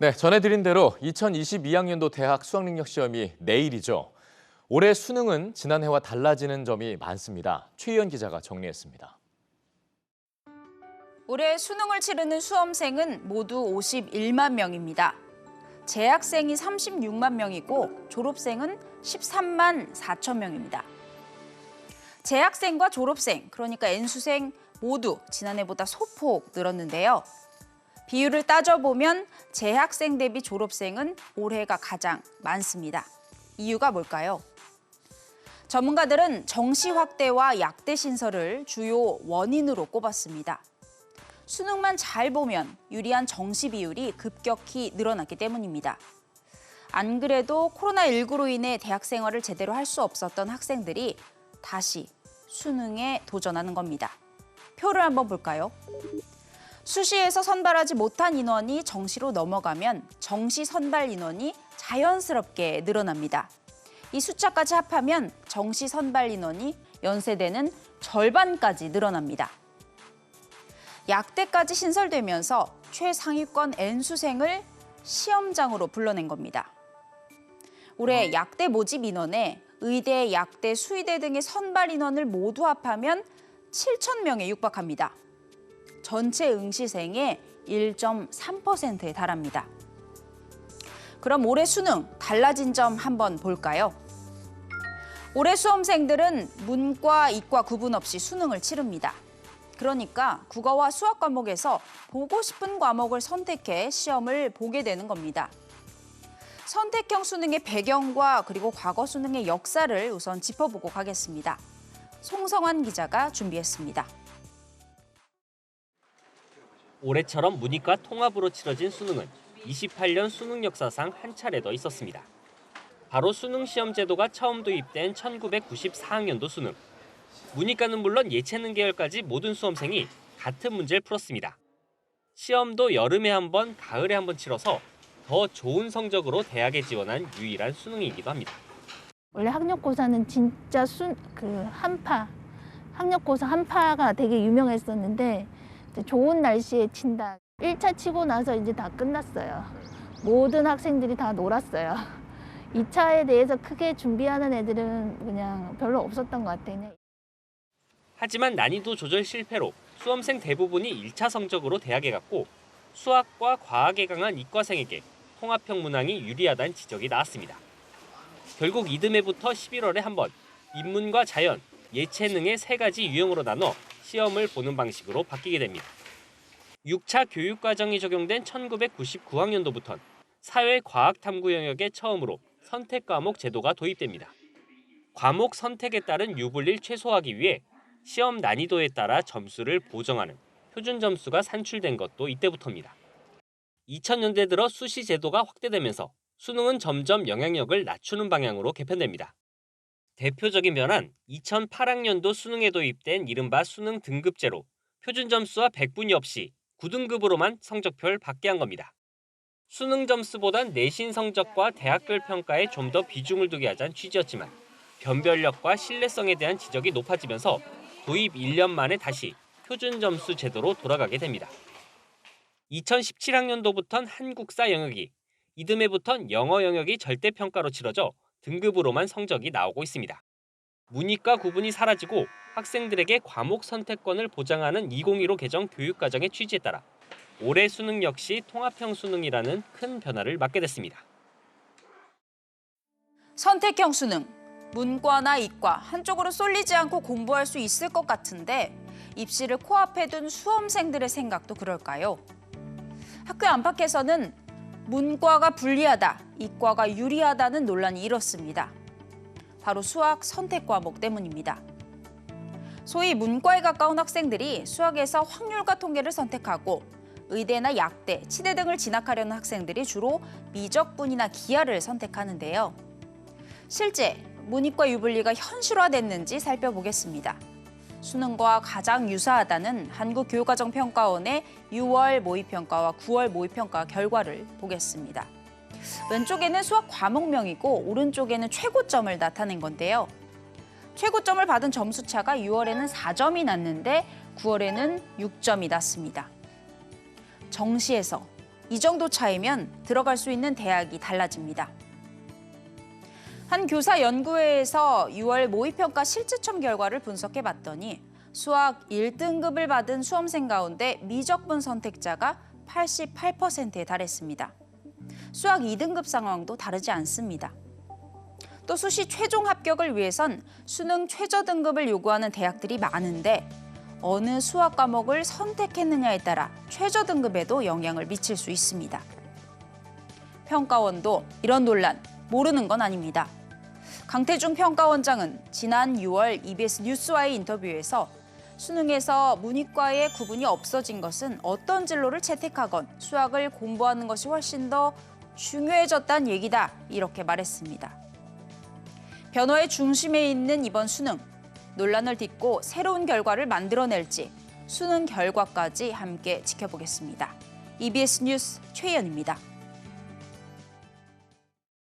네, 전해드린 대로 2022학년도 대학 수학능력 시험이 내일이죠. 올해 수능은 지난해와 달라지는 점이 많습니다. 최희연 기자가 정리했습니다. 올해 수능을 치르는 수험생은 모두 51만 명입니다. 재학생이 36만 명이고 졸업생은 13만 4천 명입니다. 재학생과 졸업생, 그러니까 N수생 모두 지난해보다 소폭 늘었는데요. 비율을 따져보면 재학생 대비 졸업생은 올해가 가장 많습니다. 이유가 뭘까요? 전문가들은 정시 확대와 약대 신설을 주요 원인으로 꼽았습니다. 수능만 잘 보면 유리한 정시 비율이 급격히 늘어났기 때문입니다. 안 그래도 코로나19로 인해 대학 생활을 제대로 할 수 없었던 학생들이 다시 수능에 도전하는 겁니다. 표를 한번 볼까요? 수시에서 선발하지 못한 인원이 정시로 넘어가면 정시 선발 인원이 자연스럽게 늘어납니다. 이 숫자까지 합하면 정시 선발 인원이 연세대는 절반까지 늘어납니다. 약대까지 신설되면서 최상위권 N수생을 시험장으로 불러낸 겁니다. 올해 약대 모집 인원에 의대, 약대, 수의대 등의 선발 인원을 모두 합하면 7천 명에 육박합니다. 전체 응시생의 1.3%에 달합니다. 그럼 올해 수능 달라진 점 한번 볼까요? 올해 수험생들은 문과, 이과 구분 없이 수능을 치릅니다. 그러니까 국어와 수학 과목에서 보고 싶은 과목을 선택해 시험을 보게 되는 겁니다. 선택형 수능의 배경과 그리고 과거 수능의 역사를 우선 짚어보고 가겠습니다. 송성환 기자가 준비했습니다. 올해처럼 문이과 통합으로 치러진 수능은 28년 수능 역사상 한 차례 더 있었습니다. 바로 수능 시험 제도가 처음 도입된 1994학년도 수능. 문이과는 물론 예체능 계열까지 모든 수험생이 같은 문제를 풀었습니다. 시험도 여름에 한 번, 가을에 한 번 치러서 더 좋은 성적으로 대학에 지원한 유일한 수능이기도 합니다. 원래 학력고사는 진짜 순, 그 한파, 학력고사 한파가 되게 유명했었는데 좋은 날씨에 친다. 1차 치고 나서 이제 다 끝났어요. 모든 학생들이 다 놀았어요. 2차에 대해서 크게 준비하는 애들은 그냥 별로 없었던 것 같아요. 하지만 난이도 조절 실패로 수험생 대부분이 1차 성적으로 대학에 갔고 수학과 과학에 강한 이과생에게 통합형 문항이 유리하다는 지적이 나왔습니다. 결국 이듬해부터 11월에 한 번 인문과 자연, 예체능의 세 가지 유형으로 나눠 시험을 보는 방식으로 바뀌게 됩니다. 6차 교육과정이 적용된 1999학년도부턴 사회과학탐구 영역에 처음으로 선택 과목 제도가 도입됩니다. 과목 선택에 따른 유불리를 최소화하기 위해 시험 난이도에 따라 점수를 보정하는 표준 점수가 산출된 것도 이때부터입니다. 2000년대 들어 수시 제도가 확대되면서 수능은 점점 영향력을 낮추는 방향으로 개편됩니다. 대표적인 변화는 2008학년도 수능에 도입된 이른바 수능 등급제로 표준 점수와 백분위 없이 9등급으로만 성적표를 받게 한 겁니다. 수능 점수보단 내신 성적과 대학별 평가에 좀 더 비중을 두게 하자는 취지였지만 변별력과 신뢰성에 대한 지적이 높아지면서 도입 1년 만에 다시 표준 점수 제도로 돌아가게 됩니다. 2017학년도부턴 한국사 영역이, 이듬해부턴 영어 영역이 절대 평가로 치러져 등급으로만 성적이 나오고 있습니다. 문이과 구분이 사라지고 학생들에게 과목 선택권을 보장하는 2015 개정 교육과정의 취지에 따라 올해 수능 역시 통합형 수능이라는 큰 변화를 맞게 됐습니다. 선택형 수능. 문과나 이과 한쪽으로 쏠리지 않고 공부할 수 있을 것 같은데 입시를 코앞에 둔 수험생들의 생각도 그럴까요? 학교 안팎에서는 문과가 불리하다, 이과가 유리하다는 논란이 일었습니다. 바로 수학 선택 과목 때문입니다. 소위 문과에 가까운 학생들이 수학에서 확률과 통계를 선택하고 의대나 약대, 치대 등을 진학하려는 학생들이 주로 미적분이나 기하를 선택하는데요. 실제 문이과 유불리가 현실화됐는지 살펴보겠습니다. 수능과 가장 유사하다는 한국교육과정평가원의 6월 모의평가와 9월 모의평가 결과를 보겠습니다. 왼쪽에는 수학 과목명이고 오른쪽에는 최고점을 나타낸 건데요. 최고점을 받은 점수 차가 6월에는 4점이 났는데 9월에는 6점이 났습니다. 정시에서 이 정도 차이면 들어갈 수 있는 대학이 달라집니다. 한 교사 연구회에서 6월 모의평가 실제점 결과를 분석해 봤더니 수학 1등급을 받은 수험생 가운데 미적분 선택자가 88%에 달했습니다. 수학 2등급 상황도 다르지 않습니다. 또 수시 최종 합격을 위해선 수능 최저 등급을 요구하는 대학들이 많은데 어느 수학 과목을 선택했느냐에 따라 최저 등급에도 영향을 미칠 수 있습니다. 평가원도 이런 논란 모르는 건 아닙니다. 강태중 평가원장은 지난 6월 EBS 뉴스와의 인터뷰에서 수능에서 문이과의 구분이 없어진 것은 어떤 진로를 채택하건 수학을 공부하는 것이 훨씬 더 중요해졌다는 얘기다 이렇게 말했습니다. 변화의 중심에 있는 이번 수능 논란을 딛고 새로운 결과를 만들어낼지 수능 결과까지 함께 지켜보겠습니다. EBS 뉴스 최희연입니다.